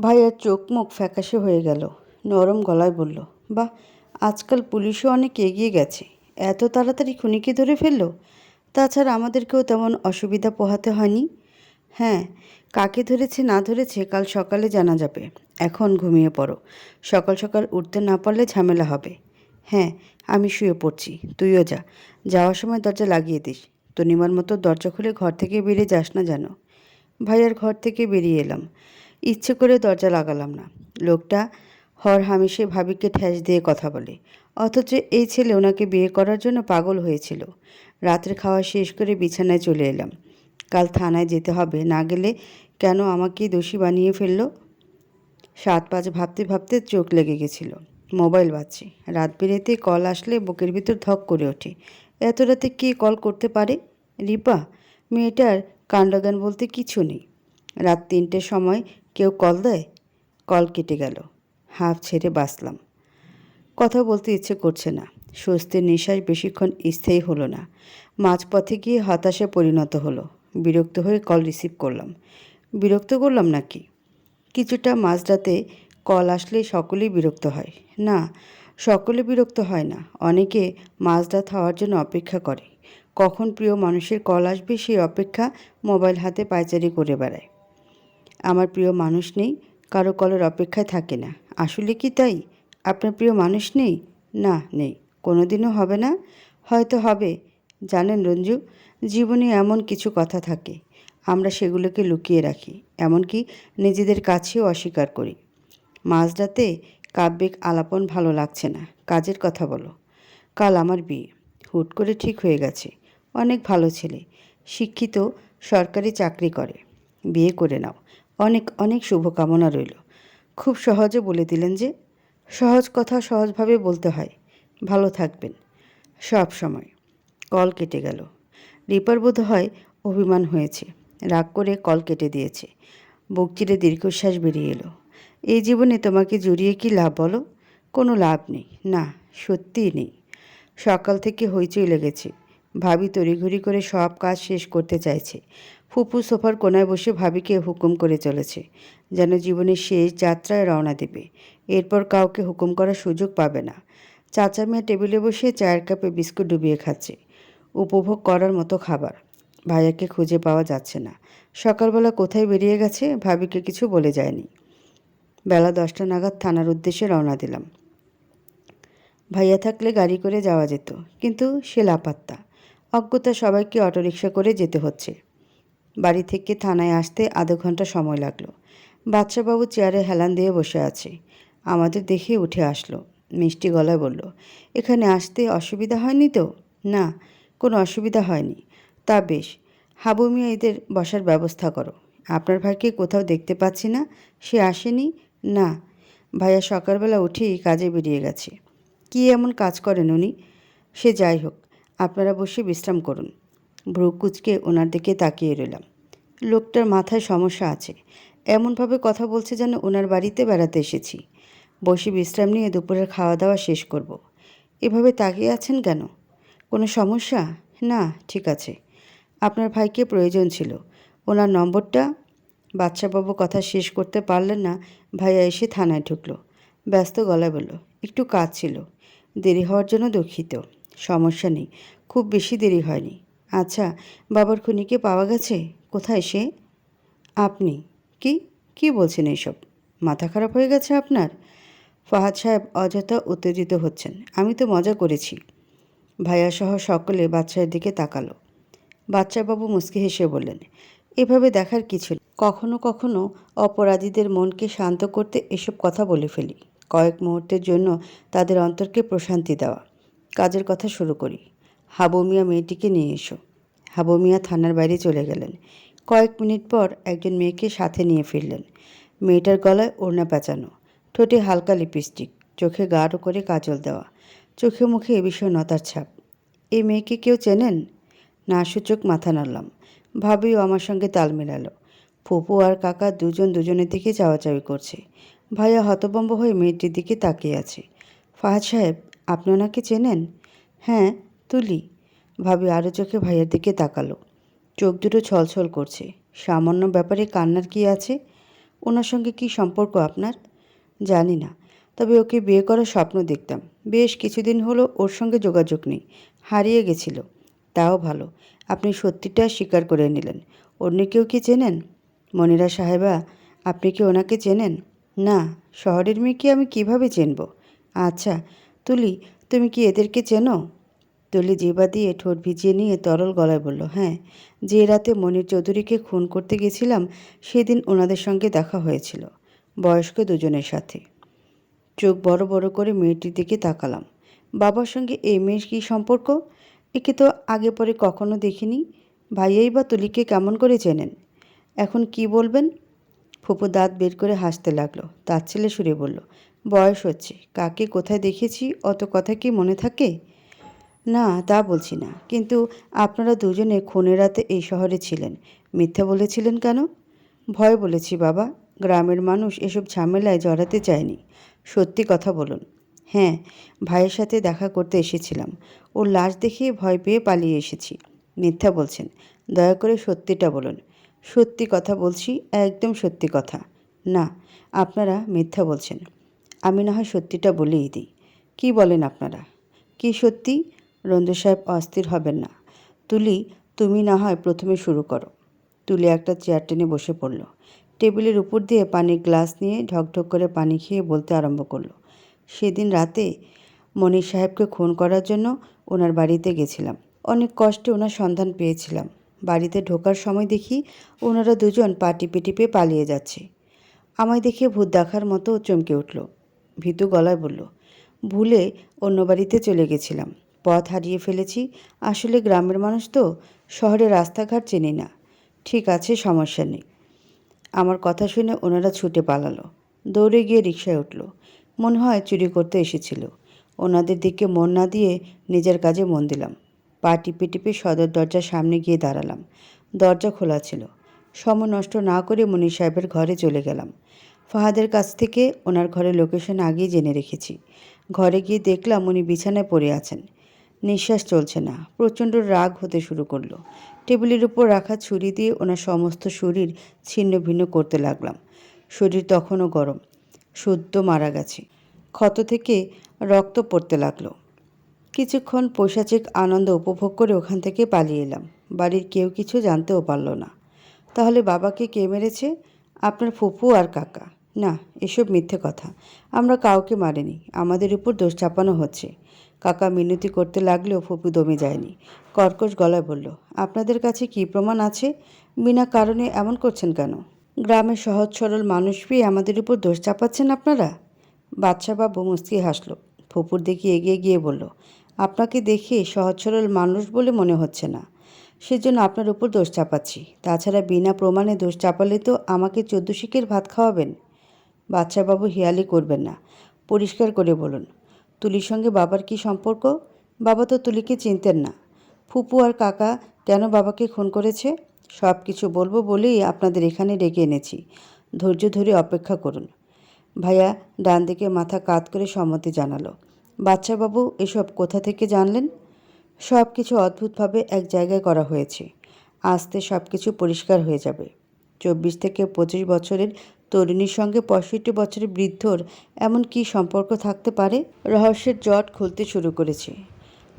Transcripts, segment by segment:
ভাইয়ার চোখ মুখ ফ্যাকাশে হয়ে গেল। নরম গলায় বলল, বাহ, আজকাল পুলিশও অনেক এগিয়ে গেছে। এত তাড়াতাড়ি খুনিকে ধরে ফেলল? তাছাড়া আমাদেরকেও তেমন অসুবিধা পোহাতে হয়নি? হ্যাঁ কাকে ধরেছে না ধরেছে কাল সকালে জানা যাবে। এখন ঘুমিয়ে পড়ো। সকাল সকাল উঠতে না পারলে ঝামেলা হবে। হ্যাঁ আমি শুয়ে পড়ছি। তুইও যা। যাওয়ার সময় দরজা লাগিয়ে দিস। তনিমার মতো দরজা খুলে ঘর থেকে বেরিয়ে যাস না যেন। ভাইয়ার ঘর থেকে বেরিয়ে এলাম। ইচ্ছে করে দরজা লাগালাম না। লোকটা হর হামেশে ভাবিকে ঠ্যাস দিয়ে কথা বলে। অথচ এই ছেলে ওনাকে বিয়ে করার জন্য পাগল হয়েছিল। রাত্রে খাওয়া শেষ করে বিছানায় চলে এলাম। কাল থানায় যেতে হবে, না গেলে কেন আমাকে দোষী বানিয়ে ফেলল? সাত পাঁচ ভাবতে ভাবতে চোখ লেগে গেছিল। মোবাইল বাজছে। রাত বেরেতে কল আসলে বুকের ভিতর ধক করে ওঠে। এত রাতে কে কল করতে পারে? রিপা, মেয়েটার কাণ্ডজ্ঞান বলতে কিছু নেই। রাত তিনটের সময় কেউ কল দেয়? কল কেটে গেল। হাফ ছেড়ে বাঁচলাম। কথা বলতে ইচ্ছে করছে না। স্বস্তির নিঃশ্বাস বেশিক্ষণ স্থায়ী হলো না। মাঝপথে গিয়ে হতাশে পরিণত হলো। বিরক্ত হয়ে কল রিসিভ করলাম। বিরক্ত করলাম নাকি? কিছুটা মাঝরাতে কল আসলে সকলেই বিরক্ত হয়। না, সকলে বিরক্ত হয় না। অনেকে মাঝরাত হওয়ার জন্য অপেক্ষা করে। কখন প্রিয় মানুষের কল আসবে সেই অপেক্ষা মোবাইল হাতে পায়চারি করে বেড়ায়। আমার প্রিয় মানুষ নেই, কারও কলের অপেক্ষায় থাকে না। আসলে কি তাই? আপনার প্রিয় মানুষ নেই? না, নেই। কোনোদিনও হবে না? হয়তো হবে। জানেন রঞ্জু, জীবনে এমন কিছু কথা থাকে। আমরা সেগুলোকে লুকিয়ে রাখি, এমনকি নিজেদের কাছেও অস্বীকার করি। মাঝরাতে কাব্যিক আলাপন ভালো লাগছে না। কাজের কথা বলো। কাল আমার বিয়ে। হুট করে ঠিক হয়ে গেছে। অনেক ভালো ছেলে। শিক্ষিত, সরকারি চাকরি করে। বিয়ে করে নাও। অনেক অনেক শুভকামনা রইল। খুব সহজে বলে দিলেন যে, সহজ কথা সহজভাবে বলতে হয়। ভালো থাকবেন। সব সময়। কল কেটে গেল। রিপার বোধ হয় অভিমান হয়েছে। রাগ করে কল কেটে দিয়েছে। বুক চিরে দীর্ঘশ্বাস বেরিয়ে এলো। এই জীবনে তোমাকে জড়িয়ে কি লাভ বলো? কোনো লাভ নেই। না, সত্যিই নেই। সকাল থেকে হইচই লেগেছে। ভাবি তড়িঘড়ি করে সব কাজ শেষ করতে চাইছে। ফুপু সোফার কোনায় বসে ভাবিকে হুকুম করে চলেছে, যেন জীবনের শেষ যাত্রায় রওনা দেবে। এরপর কাউকে হুকুম করার সুযোগ পাবে না। চাচা মেয়ে টেবিলে বসে চায়ের কাপে বিস্কুট ডুবিয়ে খাচ্ছে। উপভোগ করার মতো খাবার ভাইয়াকে খুঁজে পাওয়া যাচ্ছে না। সকালবেলা কোথায় বেরিয়ে গেছে ভাবিকে কিছু বলে যায়নি। বেলা দশটা নাগাদ থানার উদ্দেশ্যে রওনা দিলাম। ভাইয়া থাকলে গাড়ি করে যাওয়া যেত, কিন্তু সে লাপাত্তা। অজ্ঞতা সবাইকে অটোরিকশা করে যেতে হচ্ছে। বাড়ি থেকে থানায় আসতে আধ ঘণ্টা সময় লাগল। বাচ্চাবাবু চেয়ারে হেলান দিয়ে বসে আছে। আমাদের দেখে উঠে আসলো। মিষ্টি গলায় বলল, এখানে আসতে অসুবিধা হয়নি তো? না, কোনো অসুবিধা হয়নি। তা বেশ, হাবু মিয়া এদের বসার ব্যবস্থা করো। আপনার ভাইকে কোথাও দেখতে পাচ্ছি না, সে আসেনি? না, ভাইয়া সকালবেলা উঠেই কাজে বেরিয়ে গেছে। কী এমন কাজ করেন উনি? সে যাই হোক, আপনারা বসে বিশ্রাম করুন। ভ্রু কুচকে ওনার দিকে তাকিয়ে রইলাম। লোকটার মাথায় সমস্যা আছে। এমনভাবে কথা বলছে যেন ওনার বাড়িতে বেড়াতে এসেছি। বসে বিশ্রাম নিয়ে দুপুরের খাওয়া দাওয়া শেষ করব। এভাবে তাকিয়ে আছেন কেন? কোনো সমস্যা? না, ঠিক আছে। আপনার ভাইকে প্রয়োজন ছিল। ওনার নম্বরটা? বাচ্চাবাবু কথা শেষ করতে পারলেন না, ভাইয়া এসে থানায় ঢুকলো। ব্যস্ত গলায় বলল, একটু কাজ ছিল। দেরি হওয়ার জন্য দুঃখিত। সমস্যা নেই। খুব বেশি দেরি হয়নি। আচ্ছা বাবার খুনিকে পাওয়া গেছে? কোথায় সে? আপনি? কি? কি বলছেন এইসব মাথা খারাপ হয়ে গেছে আপনার? ফাহাদ সাহেব অযথা উত্তেজিত হচ্ছেন। আমি তো মজা করেছি। ভাইয়া সহ সকলে বাচ্চার দিকে তাকালো। বাচ্চাবাবু মুসকি হেসে বললেন, এভাবে দেখার কিছু। কখনো কখনো অপরাধীদের মনকে শান্ত করতে এসব কথা বলে ফেলি। কয়েক মুহূর্তের জন্য তাদের অন্তরকে প্রশান্তি দেওয়া। কাজের কথা শুরু করি। হাবু মিয়া মেয়েটিকে নিয়ে এসো। হাবু মিয়া থানার বাইরে চলে গেলেন। কয়েক মিনিট পর একজন মেয়েকে সাথে নিয়ে ফিরলেন। মেয়েটার গলায় ওড়না পেঁচানো, ঠোঁটে হালকা লিপস্টিক, চোখে গাঢ় করে কাজল দেওয়া, চোখে মুখে এ বিষয়ে নতার ছাপ। এই মেয়েকে কেউ চেনেন? না সূচক মাথা নাড়লাম। ভাবিও আমার সঙ্গে তাল মেলালো। ফুপু আর কাকা দুজন দুজনের দিকে চাওয়াচাওয়ি করছে। ভাইয়া হতবম্ব হয়ে মেয়েটির দিকে তাকিয়ে আছে। ফাহাদ সাহেব, আপনি ওনাকে চেনেন? হ্যাঁ তুলি? ভাবি আরও চোখে ভাইয়ের দিকে তাকালো। চোখ দুটো ছলছল করছে। সামান্য ব্যাপারে কান্নার কি আছে? ওনার সঙ্গে কি সম্পর্ক আপনার? জানি না। তবে ওকে বিয়ে করার স্বপ্ন দেখতাম। বেশ কিছুদিন হলো ওর সঙ্গে যোগাযোগ নেই। হারিয়ে গেছিল। তাও ভালো। আপনি সত্যিটা স্বীকার করে নিলেন। অন্য কেউ কি চেনেন? মনিরা সাহেবা, আপনি কি ওনাকে চেনেন? না। শহরের মেয়েকে আমি কীভাবে চিনব? আচ্ছা তুলি, তুমি কি এদেরকে চেনো? তুলি জিবা দিয়ে ঠোঁট ভিজিয়ে নিয়ে তরল গলায় বলল হ্যাঁ যে রাতে মনির চৌধুরীকে খুন করতে গেছিলাম, সেদিন ওনাদের সঙ্গে দেখা হয়েছিল, বয়স্ক দুজনের সাথে। চোখ বড় বড় করে মেয়েটির দিকে তাকালাম। বাবার সঙ্গে এই মেয়ের কী সম্পর্ক? একে তো আগে পরে কখনো দেখিনি। ভাইয়াই বা তুলিকে কেমন করে চেনেন? এখন কি বলবেন? ফুপু দাঁত বের করে হাসতে লাগল। তার ছেলে সুরে বলল, বয়স হচ্ছে, কাকে কোথায় দেখেছি, অত কথা কি মনে থাকে? না, তা বলছি না। কিন্তু আপনারা দুজনে খুনের রাতে এই শহরে ছিলেন। মিথ্যা বলেছিলেন কেন? ভয় বলেছি বাবা, গ্রামের মানুষ এসব ঝামেলায় জড়াতে চায়নি। সত্যি কথা বলুন। হ্যাঁ ভাইয়ের সাথে দেখা করতে এসেছিলাম। ওর লাশ দেখে ভয় পেয়ে পালিয়ে এসেছি। মিথ্যা বলছেন। দয়া করে সত্যিটা বলুন। সত্যি কথা বলছি, একদম সত্যি কথা। না, আপনারা মিথ্যা বলছেন। আমি না হয় সত্যিটা বলেই দিই। কি বলেন আপনারা? কি সত্যি? রঞ্জু সাহেব অস্থির হবেন না। তুলি, তুমি না হয় প্রথমে শুরু করো। তুলি একটা চেয়ার টেনে বসে পড়ল। টেবিলের উপর দিয়ে পানির গ্লাস নিয়ে ঢকঢক করে পানি খেয়ে বলতে আরম্ভ করল, সেদিন রাতে মনির সাহেবকে খুন করার জন্য ওনার বাড়িতে গেছিলাম। অনেক কষ্টে ওনার সন্ধান পেয়েছিলাম। বাড়িতে ঢোকার সময় দেখি ওনারা দুজন পা টিপে টিপে পালিয়ে যাচ্ছে। আমায় দেখে ভূত দেখার মতো চমকে উঠল। ভীতু গলায় বলল, ভুলে অন্য বাড়িতে চলে গেছিলাম। পথ হারিয়ে ফেলেছি। আসলে গ্রামের মানুষ তো শহরে রাস্তাঘাট চেনি না। ঠিক আছে, সমস্যা নেই। আমার কথা শুনে ওনারা ছুটে পালালো। দৌড়ে গিয়ে রিকশায় উঠল। মনে হয় চুরি করতে এসেছিল। ওনাদের দিকে মন না দিয়ে নিজের কাজে মন দিলাম। পা টিপে টিপে সদর দরজার সামনে গিয়ে দাঁড়ালাম। দরজা খোলা ছিল। সময় নষ্ট না করে মনির সাহেবের ঘরে চলে গেলাম। ফাহাদের কাছ থেকে ওনার ঘরের লোকেশন আগেই জেনে রেখেছি। ঘরে গিয়ে দেখলাম উনি বিছানায় পড়ে আছেন। নিঃশ্বাস চলছে না। প্রচণ্ড রাগ হতে শুরু করল। টেবিলের উপর রাখা ছুরি দিয়ে ওনার সমস্ত শরীর ছিন্ন ভিন্ন করতে লাগলাম। শরীর তখনও গরম। শুদ্ধ মারা গেছে। ক্ষত থেকে রক্ত পড়তে লাগল। কিছুক্ষণ পৈশাচিক আনন্দ উপভোগ করে ওখান থেকে পালিয়ে এলাম। বাড়ির কেউ কিছু জানতেও পারল না। তাহলে বাবাকে কে মেরেছে? আপনার ফুপু আর কাকা। না, এসব মিথ্যে কথা। আমরা কাউকে মারিনি। আমাদের উপর দোষ চাপানো হচ্ছে। কাকা মিনতি করতে লাগলেও ফুপু দমে যায়নি। কর্কশ গলায় বলল, আপনাদের কাছে কী প্রমাণ আছে? বিনা কারণে এমন করছেন কেন? গ্রামের সহজ সরল মানুষ পেয়ে আমাদের উপর দোষ চাপাচ্ছেন আপনারা? বাদশা বাবু মুস্কি হাসলো। ফুপুর দিকে এগিয়ে গিয়ে বলল, আপনাকে দেখে সহজ সরল মানুষ বলে মনে হচ্ছে না। সেজন্য আপনার উপর দোষ চাপাচ্ছি। তাছাড়া বিনা প্রমাণে দোষ চাপালে তো আমাকে চোদ্দ শিকের ভাত খাওয়াবেন। বাচ্চাবাবু হেয়ালি করবেন না। পরিষ্কার করে বলুন তুলির সঙ্গে বাবার কি সম্পর্ক? বাবা তো তুলিকে চিনতেন না। ফুপু আর কাকা কেন বাবাকে খুন করেছে? সব কিছু বলব বলেই আপনাদের এখানে ডেকে এনেছি। ধৈর্য ধরে অপেক্ষা করুন। ভাইয়া ডান দিকে মাথা কাত করে সম্মতি জানালো। বাচ্চাবাবু, এসব কোথা থেকে জানলেন? সব কিছু অদ্ভুতভাবে এক জায়গায় করা হয়েছে। আস্তে সব কিছু পরিষ্কার হয়ে যাবে। চব্বিশ থেকে পঁচিশ বছরের তরুণীর সঙ্গে পঁয়ষট্টি বছরের বৃদ্ধর এমন কি সম্পর্ক থাকতে পারে? রহস্যের জট খুলতে শুরু করেছে।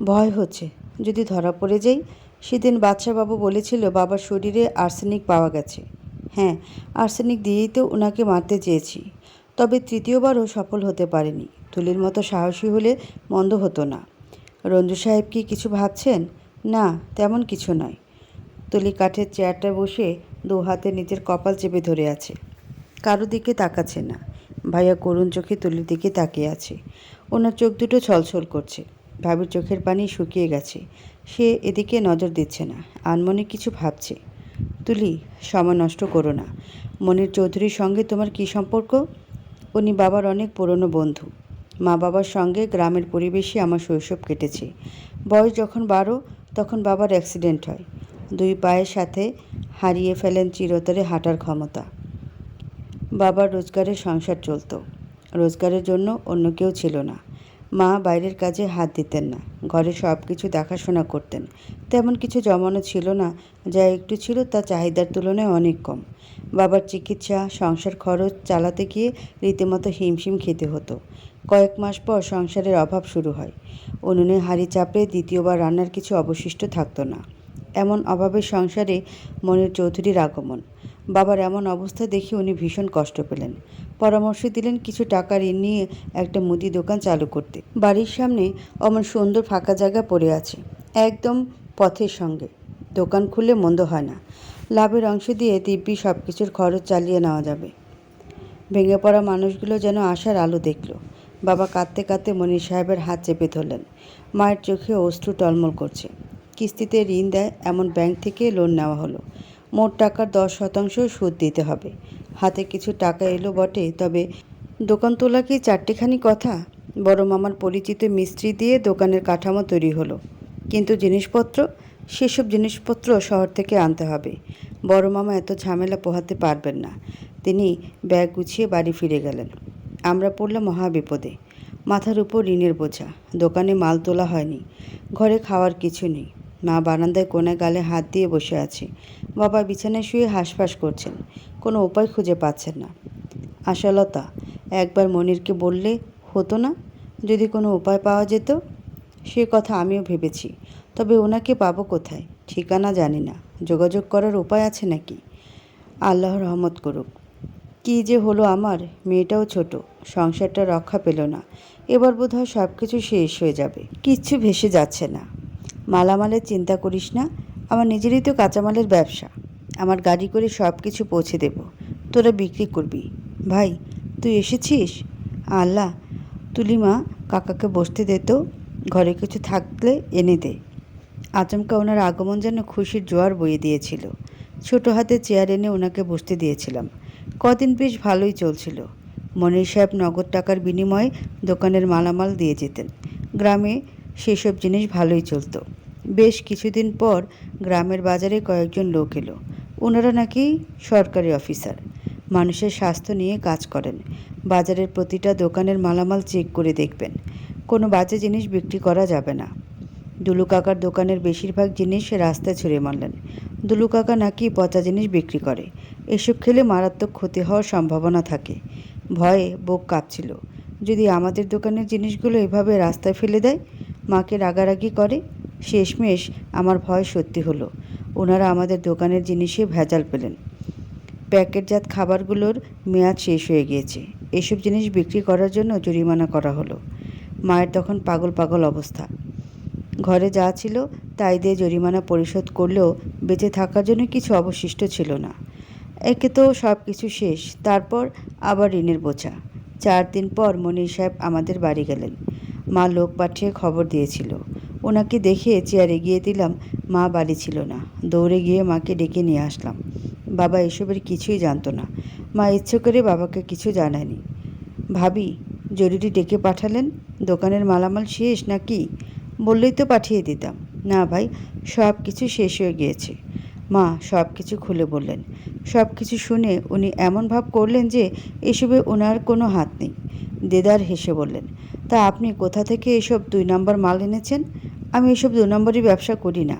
ভয় হচ্ছে। যদি ধরা পড়ে যাই, সেদিন বাদশাবাবু বলেছিল, বাবার শরীরে আর্সেনিক পাওয়া গেছে। হ্যাঁ আর্সেনিক দিয়েই তো ওনাকে মারতে চেয়েছি। তবে তৃতীয়বারও সফল হতে পারেনি। তুলির মতো সাহসী হলে মন্দ হতো না। রঞ্জু সাহেব কি কিছু ভাবছেন? না, তেমন কিছু নয়। তুলি কাঠের চেয়ারটা বসে দু হাতে নিজের কপাল চেপে ধরে আছে। কারও দিকে তাকাচ্ছে না। ভাইয়া করুণ চোখে তুলির দিকে তাকিয়ে আছে। ওনার চোখ দুটো ছলছল করছে। ভাবির চোখের পানি শুকিয়ে গেছে। সে এদিকে নজর দিচ্ছে না। আনমনে কিছু ভাবছে। তুলি, সময় নষ্ট করো না। মনির চৌধুরীর সঙ্গে তোমার কী সম্পর্ক? উনি বাবার অনেক পুরনো বন্ধু। মা বাবার সঙ্গে গ্রামের পরিবেশে আমার শৈশব কেটেছে। বয়স যখন বারো, তখন বাবার অ্যাক্সিডেন্ট হয়। দুই পায়ের সাথে হারিয়ে ফেলেন চিরতরে হাঁটার ক্ষমতা। বাবার রোজগারের সংসার চলতো। রোজগারের জন্য অন্য কেউ ছিল না। মা বাইরের কাজে হাত দিতেন না। ঘরে সব কিছু দেখাশোনা করতেন। তেমন কিছু জমানো ছিল না। যা একটু ছিল তা চাহিদার তুলনায় অনেক কম। বাবার চিকিৎসা, সংসার খরচ চালাতে গিয়ে রীতিমতো হিমশিম খেতে হতো। কয়েক মাস পর সংসারের অভাব শুরু হয়। উনুনে হাঁড়ি চাপড়ে দ্বিতীয়বার রান্নার কিছু অবশিষ্ট থাকতো না। এমন অভাবের সংসারে মনির চৌধুরীর আগমন। বাবার এমন অবস্থা দেখে উনি ভীষণ কষ্ট পেলেন। পরামর্শ দিলেন কিছু টাকা ঋণ নিয়ে একটা মুদি দোকান চালু করতে। বাড়ির সামনে অমন সুন্দর ফাঁকা জায়গা পড়ে আছে, একদম পথের সঙ্গে। দোকান খুললে মন্দ হয় না। লাভের অংশ দিয়ে দিব্যি সব কিছুর খরচ চালিয়ে নেওয়া যাবে। ভেঙে পড়া মানুষগুলো যেন আশার আলো দেখল। বাবা কাঁদতে কাঁদতে মনির সাহেবের হাত চেপে ধরলেন। মায়ের চোখে অশ্রু টলমল করছে। কিস্তিতে ঋণ দেয় এমন ব্যাংক থেকে লোন নেওয়া হলো। মোট টাকার দশ শতাংশ সুদ দিতে হবে। হাতে কিছু টাকা এলো বটে, তবে দোকান তোলা কি চারটেখানি কথা? বড় মামার পরিচিত মিস্ত্রি দিয়ে দোকানের কাঠামো তৈরি হলো। কিন্তু জিনিসপত্র? সেসব জিনিসপত্র শহর থেকে আনতে হবে। বড় মামা এত ঝামেলা পোহাতে পারবেন না। তিনি ব্যাগ গুছিয়ে বাড়ি ফিরে গেলেন। আমরা পড়লাম মহাবিপদে। মাথার উপর ঋণের বোঝা। দোকানে মাল তোলা হয়নি। ঘরে খাওয়ার কিছু নেই। মা বারান্দায় কোণে গালে হাত দিয়ে বসে আছে। বাবা বিছানায় শুয়ে হাঁসফাঁস করছেন। কোনো উপায় খুঁজে পাচ্ছেন না। আশালতা, একবার মনিরকে বললে হতো না? যদি কোনো উপায় পাওয়া যেত? সে কথা আমিও ভেবেছি। তবে ওনাকে পাবো কোথায়? ঠিকানা জানি না। যোগাযোগ করার উপায় আছে নাকি? আল্লাহ রহমত করুক। কী যে হলো আমার, মেয়েটাও ছোট। সংসারটা রক্ষা পেল না। এবার বোধহয় সব কিছু শেষ হয়ে যাবে। কিচ্ছু ভেসে যাচ্ছে না। মালামালের চিন্তা করিস না, আমার নিজেরই তো কাঁচামালের ব্যবসা। আমার গাড়ি করে সব কিছু পৌঁছে দেব, তোরা বিক্রি করবি। ভাই, তুই এসেছিস? আল্লাহ, তুলিমা কাকাকে বসতে দে তো, ঘরে কিছু থাকলে এনে দে। আচমকা ওনার আগমন যেন খুশির জোয়ার বয়ে দিয়েছিল। ছোট হাতে চেয়ার এনে ওনাকে বসতে দিয়েছিলাম। কদিন বেশ ভালোই চলছিল। মনির সাহেব নগদ টাকার বিনিময়ে দোকানের মালামাল দিয়ে যেতেন। গ্রামে সেসব জিনিস ভালোই চলতো। বেশ কিছুদিন পর গ্রামের বাজারে কয়েকজন লোক এলো। ওনারা নাকি সরকারি অফিসার। মানুষের স্বাস্থ্য নিয়ে কাজ করেন। বাজারের প্রতিটা দোকানের মালামাল চেক করে দেখবেন। কোনো বাজে জিনিস বিক্রি করা যাবে না। দুলু কাকার দোকানের বেশিরভাগ জিনিস রাস্তায় ছুঁড়ে মারলেন। দুলু কাকা নাকি পচা জিনিস বিক্রি করে। এসব খেলে মারাত্মক ক্ষতি হওয়ার সম্ভাবনা থাকে। ভয়ে বুক কাঁপছিল। যদি আমাদের দোকানের জিনিসগুলো এভাবে রাস্তায় ফেলে দেয় মাকে রাগারাগি করে, শেষমেশ আমার ভয় সত্যি হলো। ওনারা আমাদের দোকানের জিনিসে ভেজাল পেলেন। প্যাকেটজাত খাবারগুলোর মেয়াদ শেষ হয়ে গিয়েছে। এসব জিনিস বিক্রি করার জন্য জরিমানা করা হলো। মায়ের তখন পাগল পাগল অবস্থা। ঘরে যা ছিল তাই দিয়ে জরিমানা পরিশোধ করলেও বেঁচে থাকার জন্য কিছু অবশিষ্ট ছিল না। একে তো সব কিছু শেষ, তারপর আবার ঋণের বোঝা। চার দিন পর মনির সাহেব আমাদের বাড়ি গেলেন। মা লোক পাঠিয়ে খবর দিয়েছিল। ওনাকে দেখে চেয়ারে গিয়ে দিলাম, মা বাড়ি ছিল না। দৌড়ে গিয়ে মাকে ডেকে নিয়ে আসলাম। বাবা এসবের কিছুই জানতো না। মা ইচ্ছে করে বাবাকে কিছু জানায়নি। ভাবি, জরুরি ডেকে পাঠালেন? দোকানের মালামাল শেষ নাকি? বললেই তো পাঠিয়ে দিতাম। না ভাই, সব কিছু শেষ হয়ে গিয়েছে। মা সব কিছু খুলে বললেন। সব কিছু শুনে উনি এমন ভাব করলেন যে এসবে ওনার কোনো হাত নেই। দেদার হেসে বললেন তা আপনি কোথা থেকে এসব দুই নম্বর মাল এনেছেন? আমি এসব দু নম্বরই ব্যবসা করি না।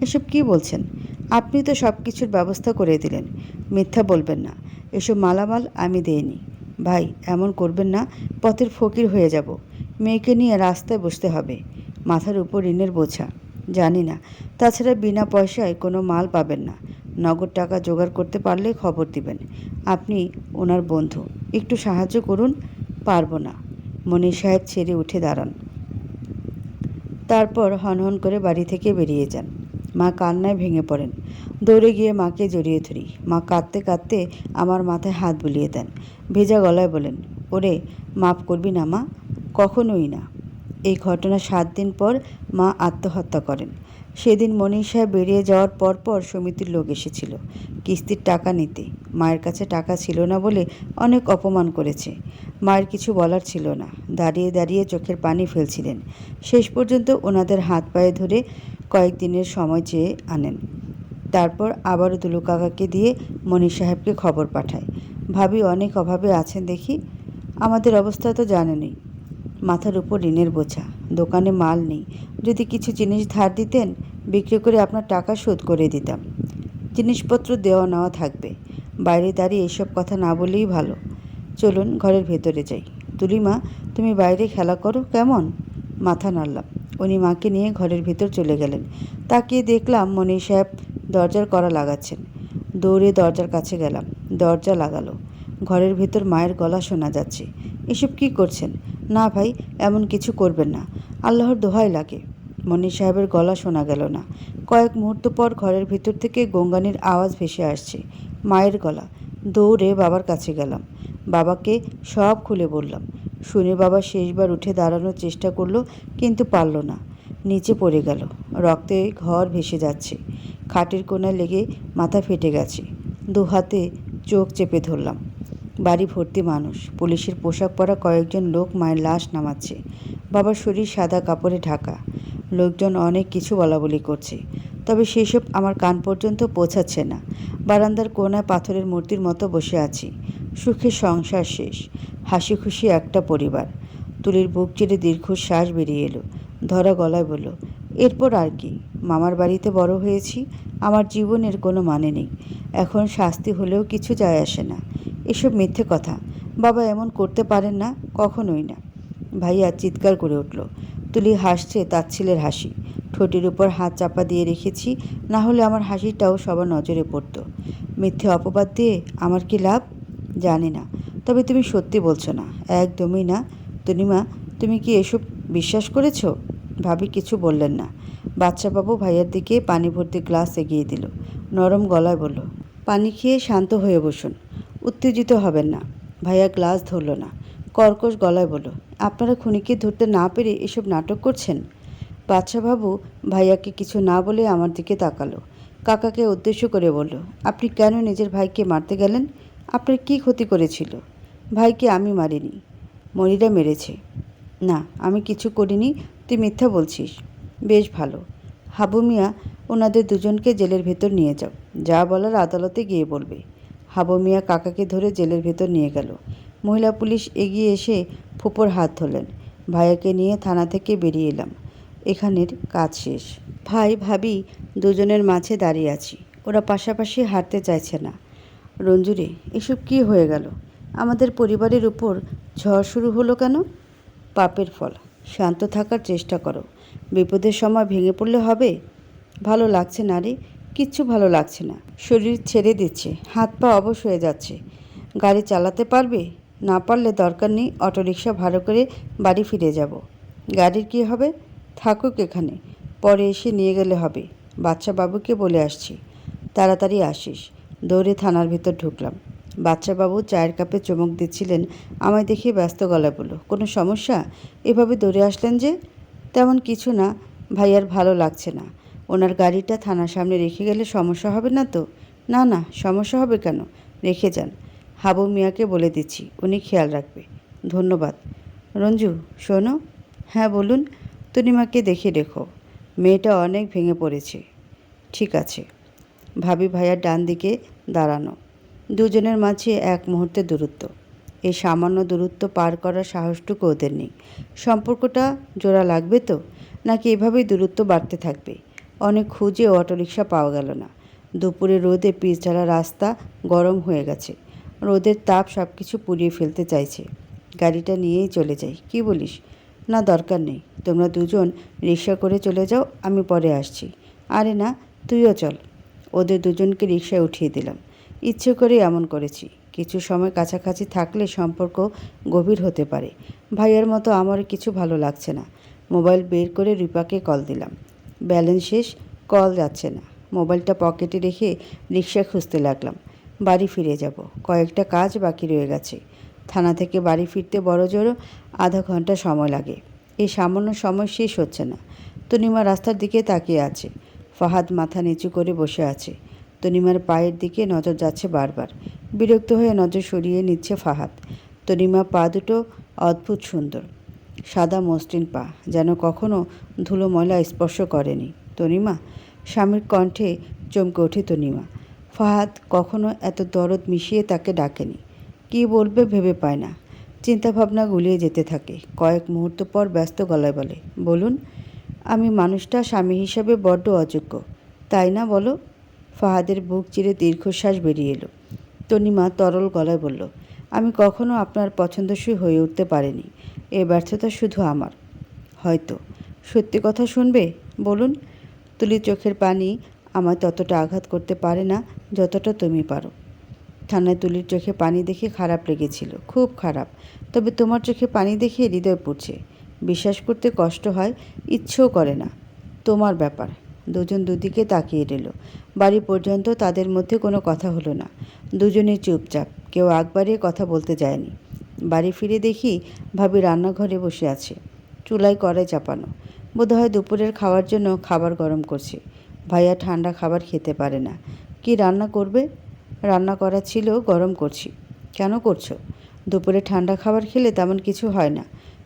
এসব কি বলছেন? আপনি তো সব কিছুর ব্যবস্থা করে দিলেন। মিথ্যা বলবেন না। এসব মালামাল আমি দেইনি। ভাই, এমন করবেন না, পথের ফকির হয়ে যাব। মেয়েকে নিয়ে রাস্তায় বসতে হবে। মাথার উপর ঋণের বোঝা। জানি না। তাছাড়া বিনা পয়সায় কোনো মাল পাবেন না। নগদ টাকা জোগাড় করতে পারলে খবর দিবেন। আপনি ওনার বন্ধু। একটু সাহায্য করুন, পারব না। মনির সাহেব ছেড়ে উঠে দাঁড়ান। তারপর হনহন করে বাড়ি থেকে বেরিয়ে যান। মা কান্নায় ভেঙে পড়েন। দৌড়ে গিয়ে মাকে জড়িয়ে ধরি। মা কাঁদতে কাঁদতে আমার মাথায় হাত বুলিয়ে দেন। ভেজা গলায় বলেন, ওরে, মাফ করবি না মা, কখনোই না। এই ঘটনা সাত দিন পর মা আত্মহত্যা করেন। সেদিন মনীষ সাহেব বেরিয়ে যাওয়ার পর পর সমিতির লোক এসেছিল। কিস্তির টাকা নিতে। মায়ের কাছে টাকা ছিল না বলে অনেক অপমান করেছে। মায়ের কিছু বলার ছিল না। দাঁড়িয়ে দাঁড়িয়ে চোখের পানি ফেলছিলেন। শেষ পর্যন্ত ওনাদের হাত পায়ে ধরে কয়েকদিনের সময় চেয়ে আনেন। তারপর আবারও দুলু কাকাকে দিয়ে মনীষ সাহেবকে খবর পাঠায়। ভাবি অনেক অভাবে আছেন দেখি। আমাদের অবস্থা তো জানেনই। মাথার উপর ঋণের বোঝা। দোকানে মাল নেই। যদি কিছু জিনিস ধার দিতেন, বিক্রি করে আপনার টাকা শোধ করে দিতাম। জিনিসপত্র দেওয়া নেওয়া থাকবে। বাইরে দাঁড়িয়ে এসব কথা না বলেই ভালো। চলুন ঘরের ভেতরে যাই। তুলিমা তুমি বাইরে খেলা করো, কেমন? মাথা নাড়লাম। উনি মাকে নিয়ে ঘরের ভেতর চলে গেলেন। তাকিয়ে দেখলাম মনি সাহেব দরজার করা লাগাচ্ছেন। দৌড়ে দরজার কাছে গেলাম। দরজা লাগালো। ঘরের ভেতর মায়ের গলা শোনা যাচ্ছে। এসব কি করছেন? না ভাই, এমন কিছু করবেন না। আল্লাহর দোহাই লাগে। মনি সাহেবের গলা শোনা গেল না। কয়েক মুহূর্ত পর ঘরের ভিতর থেকে গঙ্গানির আওয়াজ ভেসে আসছে। মায়ের গলা। দৌড়ে বাবার কাছে গেলাম। বাবাকে সব খুলে বললাম। শুনে বাবা শেষবার উঠে দাঁড়ানোর চেষ্টা করল, কিন্তু পারল না। নিচে পড়ে গেল। রক্তে ঘর ভেসে যাচ্ছে। খাটের কোণায় লেগে মাথা ফেটে গেছে। দু হাতে চোখ চেপে ধরলাম। বাড়ি ভর্তি মানুষ। পুলিশের পোশাক পরা কয়েকজন লোক মায়ের লাশ নামাচ্ছে। বাবার শরীর সাদা, কাপড়ে ঢাকা। লোকজন অনেক কিছু বলাবলি করছে। তবে সেসব আমার কান পর্যন্ত পৌঁছাচ্ছে না। বারান্দার কোনায় পাথরের মূর্তির মতো বসে আছি। সুখে সংসার শেষ। হাসি খুশি একটা পরিবার। তুলির বুক চিরে দীর্ঘশ্বাস বেরিয়ে এলো। ধরা গলায় বলল এরপর আর কি। মামার বাড়িতে বড় হয়েছি, আমার জীবনের কোনো মানে নেই। এখন শাস্তি হলেও কিছু যায় আসে না। এসব মিথ্যে কথা। বাবা এমন করতে পারেন না, কখনোই না। ভাইয়া চিৎকার করে উঠল, তুলি হাসছে তাচ্ছিলের হাসি। ঠোঁটের উপর হাত চাপা দিয়ে রেখেছি, না হলে আমার হাসিটাও সবার নজরে পড়তো। মিথ্যে অপবাদ দিয়ে আমার কি লাভ? জানি না। তবে তুমি সত্যি বলছো না। একদমই না। তনিমা, তুমি কি এসব বিশ্বাস করেছ? ভাবি কিছু বললেন না। বাচ্চাবাবু ভাইয়ার দিকে পানি ভর্তি গ্লাস এগিয়ে দিল। নরম গলায় বলল, পানি খেয়ে শান্ত হয়ে বসুন। উত্তেজিত হবেন না ভাইয়া গ্লাস ধরল না। কর্কশ গলায় বলল, আপনারা খুনিকে ধরতে না পেরে এসব নাটক করছেন বাচ্চাবাবু ভাইয়াকে কিছু না বলে আমার দিকে তাকালো। কাকাকে উদ্দেশ্য করে বলল, আপনি কেন নিজের ভাইকে মারতে গেলেন? আপনার কি ক্ষতি করেছিল? ভাইকে আমি মারিনি। মনিরা মেরেছে। না, আমি কিছু করিনি তুই মিথ্যা বলছিস। বেশ ভালো। হাবু মিয়া, ওনাদের দুজনকে জেলের ভেতর নিয়ে যাও। যা বলার আদালতে গিয়ে বলবে। হাবু মিয়া কাকাকে ধরে জেলের ভেতর নিয়ে গেল। মহিলা পুলিশ এগিয়ে এসে ফুপোর হাত ধরলেন। ভাইয়াকে নিয়ে থানা থেকে বেরিয়ে এলাম। এখানের কাজ শেষ। ভাই, ভাবি, দুজনের মাঝে দাঁড়িয়ে আছি। ওরা পাশাপাশি হাঁটতে চাইছে না। রঞ্জুরে এসব কি হয়ে গেল? আমাদের পরিবারের উপর ঝড় শুরু হলো কেন? পাপের ফল। শান্ত থাকার চেষ্টা করো। বিপদের সময় ভেঙে পড়লে হবে? ভালো লাগছে না রে, কিচ্ছু ভালো লাগছে না। শরীর ছেড়ে দিচ্ছে, হাত পা অবশ হয়ে যাচ্ছে। গাড়ি চালাতে পারবে? না পারলে দরকার নেই, অটোরিকশা ভাড়া করে বাড়ি ফিরে যাব। গাড়ির কি হবে? থাকুক এখানে, পরে এসে নিয়ে গেলে হবে। বাচ্চা বাবুকে বলে আসছি। তাড়াতাড়ি আসিস। দৌড়ে থানার ভিতর ঢুকলাম। বাচ্চাবাবু চায়ের কাপে চমক দিচ্ছিলেন। আমায় দেখে ব্যস্ত গলায় বলল, কোনো সমস্যা? এভাবে দৌড়ে আসলেন যে? তেমন কিছু না। ভাইয়ার ভালো লাগছে না। ওনার গাড়িটা থানার সামনে রেখে গেলে সমস্যা হবে না তো? না না, সমস্যা হবে কেন? রেখে যান। হাবু মিয়াকে বলে দিচ্ছি, উনি খেয়াল রাখবে। ধন্যবাদ। রঞ্জু, শোনো। হ্যাঁ বলুন। তনিমাকে দেখে রেখো। মেয়েটা অনেক ভেঙে পড়েছে। ঠিক আছে। ভাবি ভাইয়ার ডান দিকে দাঁড়ানো। দুজনের মাঝে এক মুহূর্তে দূরত্ব। এই সামান্য দূরত্ব পার করার সাহসটুকু ওদের নেই। সম্পর্কটা জোড়া লাগবে তো? নাকি এভাবেই দূরত্ব বাড়তে থাকবে? অনেক খুঁজে অটোরিকশা পাওয়া গেল না। দুপুরে রোদে পিচঢালা রাস্তা গরম হয়ে গেছে। রোদের তাপ সব কিছু পুড়িয়ে ফেলতে চাইছে। গাড়িটা নিয়েই চলে যাই। কি বলিস? না, দরকার নেই। তোমরা দুজন রিক্সা করে চলে যাও, আমি পরে আসছি। আরে না, তুইও চল। ওদের দুজনকে রিক্সায় উঠিয়ে দিলাম। ইচ্ছে করে এমন করেছি। কিছু সময় কাছাকাছি থাকলে সম্পর্ক গভীর হতে পারে। ভাইয়ের মতো আমার কিছু ভালো লাগছে না। মোবাইল বের করে রিপাকে কল দিলাম। ব্যালেন্স শেষ, কল যাচ্ছে না। মোবাইলটা পকেটে রেখে রিক্সা খুঁজতে লাগলাম। বাড়ি ফিরে যাব। কয়েকটা কাজ বাকি রয়ে গেছে। থানা থেকে বাড়ি ফিরতে বড় জোরও আধা ঘণ্টা সময় লাগে। এই সামান্য সময় শেষ হচ্ছে না। তনিমা রাস্তার দিকে তাকিয়ে আছে। ফাহাদ মাথা নিচু করে বসে আছে। তনিমার পায়ের দিকে নজর যাচ্ছে বারবার। বিরক্ত হয়ে নজর সরিয়ে নিচ্ছে ফাহাদ। তনিমা পা দুটো অদ্ভুত সুন্দর। সাদা মসৃণ পা, যেন কখনো ধুলো ময়লা স্পর্শ করেনি। তনিমা, স্বামীর কণ্ঠে চমকে ওঠে তনিমা। ফাহাদ কখনো এত দরদ মিশিয়ে তাকে ডাকেনি। কী বলবে ভেবে পায় না। চিন্তাভাবনা গুলিয়ে যেতে থাকে। কয়েক মুহূর্ত পর ব্যস্ত গলায় বলে, বলুন, আমি মানুষটা স্বামী হিসাবে বড্ড অযোগ্য। তাই না বলো? ফাহাদের বুক চিরে দীর্ঘশ্বাস বেরিয়ে এলো। তনিমা তরল গলায় বলল, আমি কখনো আপনার পছন্দসই হয়ে উঠতে পারিনি। এ ব্যর্থতা শুধু আমার। হয়তো। সত্যি কথা শুনবে? বলুন। তুলির চোখের পানি আমায় ততটা আঘাত করতে পারে না যতটা তুমি পারো। থানায় তুলির চোখে পানি দেখে খারাপ লেগেছিল। খুব খারাপ। তবে তোমার চোখে পানি দেখে হৃদয় পড়ছে। বিশ্বাস করতে কষ্ট হয়, ইচ্ছেও করে না। তোমার ব্যাপার। দুজন দুদিকে তাকিয়ে রইল। বাড়ি পর্যন্ত তাদের মধ্যে কোনো কথা হলো না। দুজনে চুপচাপ, কেউ আগ কথা বলতে যায়নি। বাড়ি ফিরে দেখি ভাবি রান্নাঘরে বসে আছে, চুলায় কড়াই চাপানো। বোধহয় দুপুরের খাওয়ার জন্য খাবার গরম করছে। ভাইয়া ঠান্ডা খাবার খেতে পারে না। কি রান্না করবে? রান্না করা ছিল গরম করছি। কেন করছ? দুপুরে ঠান্ডা খাবার খেলে তেমন কিছু হয় না।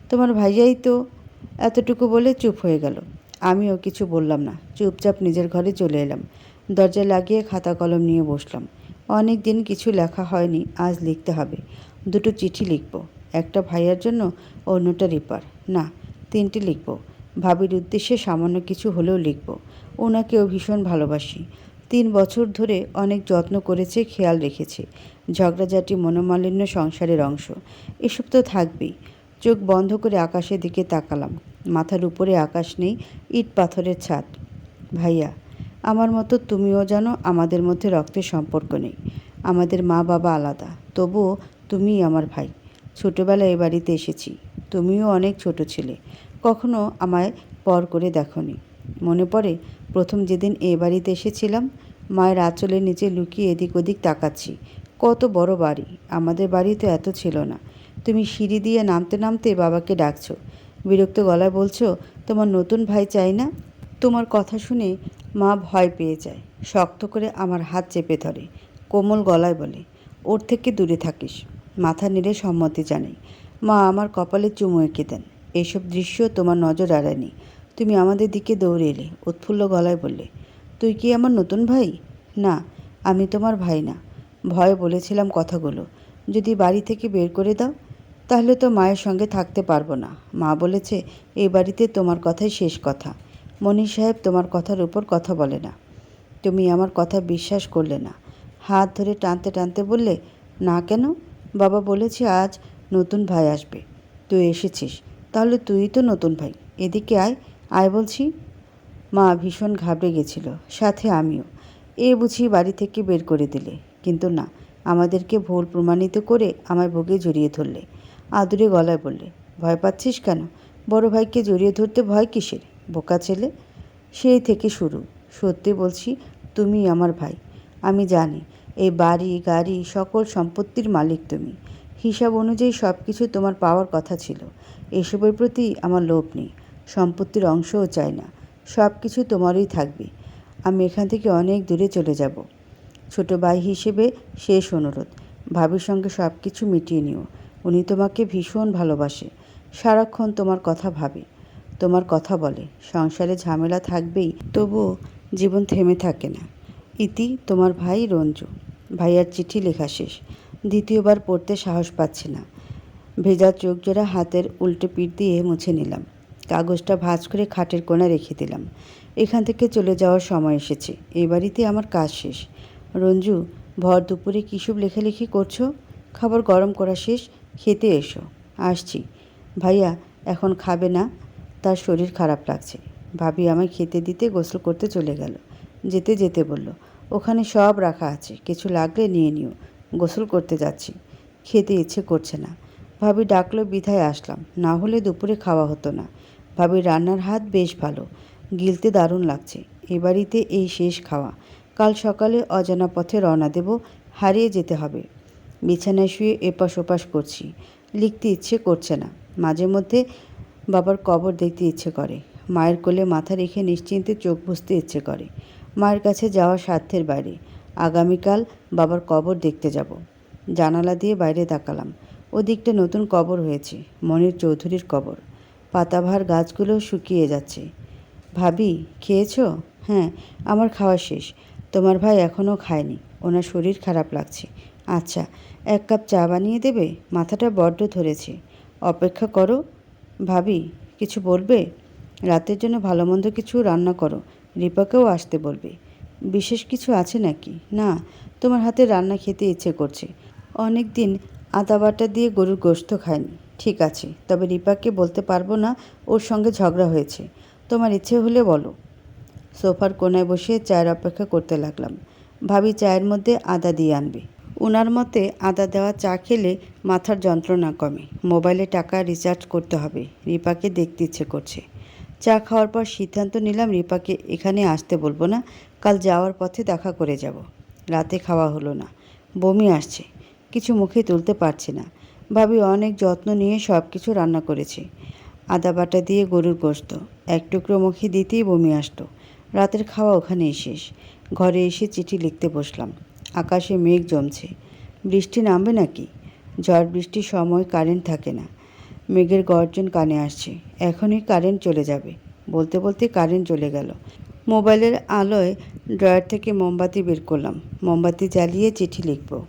তোমার ভাইয়াই তো এতটুকু বলে চুপ হয়ে গেল। আমিও কিছু বললাম না। চুপচাপ নিজের ঘরে চলে এলাম। দরজা লাগিয়ে খাতা কলম নিয়ে বসলাম। অনেক দিন কিছু লেখা হয়নি, আজ লিখতে হবে। দুটো চিঠি লিখব, একটা ভাইয়ার জন্য, অন্যটা রিপার। না, তিনটি লিখব। ভাবির উদ্দেশ্যে সামান্য কিছু হলেও লিখব। ওনাকেও ভীষণ ভালোবাসি। তিন বছর ধরে অনেক যত্ন করেছে, খেয়াল রেখেছে। ঝগড়াঝাটি, মনোমালিন্য সংসারের অংশ। এসব তো থাকবেই। চোখ বন্ধ করে আকাশের দিকে তাকালাম। মাথার উপরে আকাশ নেই, ইট পাথরের ছাদ। ভাইয়া, আমার মতো তুমিও জানো আমাদের মধ্যে রক্তের সম্পর্ক নেই। আমাদের মা বাবা আলাদা, তবুও তুমিই আমার ভাই। ছোটবেলায় এ বাড়িতে এসেছি, তুমিও অনেক ছোট ছিলে। কখনো আমায় পর করে দেখনি। মনে পড়ে, প্রথম যেদিন এ বাড়িতে এসেছিলাম, মায়ের আঁচলের নিচে লুকিয়ে এদিক ওদিক তাকাচ্ছি। কত বড় বাড়ি, আমাদের বাড়ি তো এত ছিল না। তুমি সিঁড়ি দিয়ে নামতে নামতে বাবাকে ডাকছো। বিরক্ত গলায় বলছো, তোমার নতুন ভাই চাই না? তোমার কথা শুনে মা ভয় পেয়ে যায়, শক্ত করে আমার হাত চেপে ধরে, কোমল গলায় বলে, ওর থেকে দূরে থাকিস, মাথা নেড়ে সম্মতি জানাই। মা, আমার কপালে চুমু এঁকে দেন। এইসব দৃশ্য তোমার নজর এড়ায়নি। তুমি আমাদের দিকে দৌড়ে এলে, উৎফুল্ল গলায় বললে, তুই কি আমার নতুন ভাই? না, আমি তোমার ভাই না। ভয়ে বলেছিলাম কথাগুলো। যদি বাড়ি থেকে বের করে দাও তাহলে তো মায়ের সঙ্গে থাকতে পারব না। মা বলেছে এই বাড়িতে তোমার কথাই শেষ কথা। মনি সাহেব তোমার কথার উপর কথা বলে না। তুমি আমার কথা বিশ্বাস করলে না। হাত ধরে টানতে টানতে বললে, না কেন? বাবা বলেছে আজ নতুন ভাই আসবে। তুই এসেছিস। তাহলে তুই তো নতুন ভাই। এদিকে আয়। আয় বলছি। মা ভীষণ ঘাবড়ে গেছিল। সাথে আমিও। এ বুঝি বাড়ি থেকে বের করে দিলে। কিন্তু না, আমাদেরকে ভুল প্রমাণিত করে আমায় বুকে জড়িয়ে ধরলে। আদুরে গলায় বললে, ভয় পাচ্ছিস কেন? বড় ভাইকে জড়িয়ে ধরতে ভয় কিসের? বোকা ছেলে? সেই থেকে শুরু। সত্যি বলছি, তুমি আমার ভাই। আমি জানি, এই বাড়ি, গাড়ি, সকল সম্পত্তির মালিক তুমি। হিসাব অনুযায়ী সব কিছু তোমার পাওয়ার কথা ছিল। এসবের প্রতি আমার লোভ নেই। সম্পত্তির অংশও চাই না। সব কিছু তোমারই থাকবে। আমি এখান থেকে অনেক দূরে চলে যাব। ছোট ভাই হিসেবে শেষ অনুরোধ। ভাবির সঙ্গে সব কিছু মিটিয়ে নিও। উনি তোমাকে ভীষণ ভালোবাসে। সারাক্ষণ তোমার কথা ভাবে, তোমার কথা বলে। সংসারে ঝামেলা থাকবেই, তবুও জীবন থেমে থাকে না। ইতি তোমার ভাই রঞ্জু। ভাইয়ার চিঠি লেখা শেষ। দ্বিতীয়বার পড়তে সাহস পাচ্ছে না। ভেজা চোখ জোড়া হাতের উল্টে পিঠ দিয়ে মুছে নিলাম। কাগজটা ভাঁজ করে খাটের কোণে রেখে দিলাম। এখান থেকে চলে যাওয়ার সময় এসেছে। এই বাড়িতে আমার কাজ শেষ। রঞ্জু, ভর দুপুরে কিসব লেখালেখি করছ? খাবার গরম করা শেষ? খেতে এসো, আসছি। ভাইয়া, এখন খাবে না, তার শরীর খারাপ লাগছে। ভাবি আমায় খেতে দিতে গোসল করতে চলে গেল। যেতে যেতে বলল, ওখানে সব রাখা আছে, কিছু লাগলে নিয়ে নিও। গোসল করতে যাচ্ছি। খেতে ইচ্ছে করছে না। ভাবি ডাকলো, বিধায় আসলাম। না হলে দুপুরে খাওয়া হতো না। ভাবি রান্নার হাত বেশ ভালো। গিলতে দারুণ লাগছে। এ বাড়িতে এই শেষ খাওয়া। কাল সকালে অজানা পথে রওনা দেব, হারিয়ে যেতে হবে। বিছানায় শুয়ে এপাশ ওপাশ করছি। লিখতে ইচ্ছে করছে না। মাঝে মধ্যে বাবার কবর দেখতে ইচ্ছে করে। মায়ের কোলে মাথা রেখে নিশ্চিন্তে চোখ বুঝতে ইচ্ছে করে। মায়ের কাছে যাওয়া সাধ্যের বাইরে। আগামীকাল বাবার কবর দেখতে যাব। জানালা দিয়ে বাইরে তাকালাম। ওদিকটা নতুন কবর হয়েছে, মনির চৌধুরীর কবর। পাতাভার গাছগুলো শুকিয়ে যাচ্ছে। ভাবি, খেয়েছো? হ্যাঁ আমার খাওয়া শেষ। তোমার ভাই এখনও খায়নি। ওনার শরীর খারাপ লাগছে। আচ্ছা এক কাপ চা বানিয়ে দেবে, মাথাটা বড্ড ধরেছে। অপেক্ষা করো, ভাবি, কিছু বলবে? রাতের জন্য ভালো মন্দ কিছু রান্না করো, রিপাকেও আসতে বলবে। বিশেষ কিছু আছে নাকি? না, তোমার হাতে রান্না খেতে ইচ্ছে করছে। অনেক দিন আদা বাটা দিয়ে গরুর গোশত খায়নি ঠিক আছে, তবে রিপাকে বলতে পারব না ওর সঙ্গে ঝগড়া হয়েছে। তোমার ইচ্ছে হলে বলো। সোফার কোনায় বসে চায়ের অপেক্ষা করতে লাগলাম। ভাবি চায়ের মধ্যে আদা দিয়ে আনবে। ওনার মতে আদা দেওয়া চা খেলে মাথার যন্ত্রণা কমে। মোবাইলে টাকা রিচার্জ করতে হবে, রিপাকে দেখতে ইচ্ছে করছে। চা খাওয়ার পর সিদ্ধান্ত নিলাম রিপাকে এখানে আসতে বলব না, কাল যাওয়ার পথে দেখা করে যাব। রাতে খাওয়া হলো না, বমি আসছে, কিছু মুখে তুলতে পারছি না। ভাবি অনেক যত্ন নিয়ে সব কিছু রান্না করেছে। আদা বাটা দিয়ে গরুর গোশত, এক টুকরো মুখে দিতেই বমি আসতো। রাতের খাওয়া ওখানেই শেষ, ঘরে এসে চিঠি লিখতে বসলাম। আকাশে মেঘ জমছে। বৃষ্টি নামবে নাকি? ঝড় বৃষ্টির সময় কারেন্ট থাকে না। মেঘের গর্জন কানে আসছে। এখনই কারেন্ট চলে যাবে। বলতে বলতে কারেন্ট চলে গেল। মোবাইলের আলোয় ড্রয়ার থেকে মোমবাতি বের করলাম। মোমবাতি জ্বালিয়ে চিঠি লিখব।